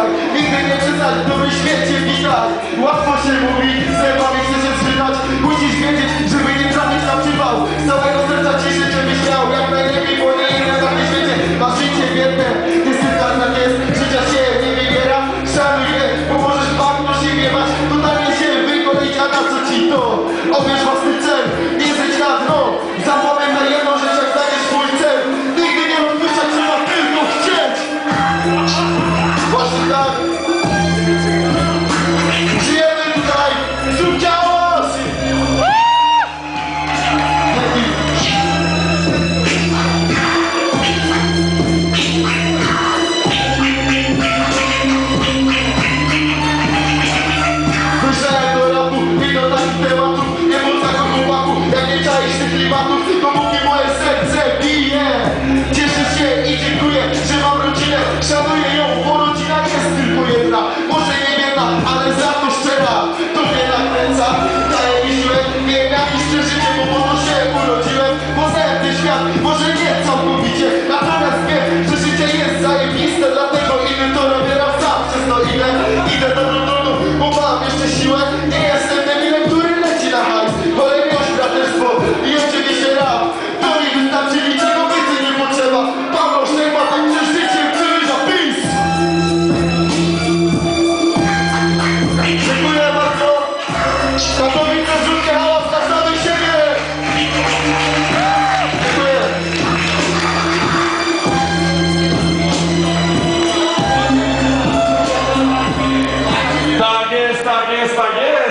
tak Nigdy nie czytać, w nowym świecie witaj Łatwo się mówi, zębami up.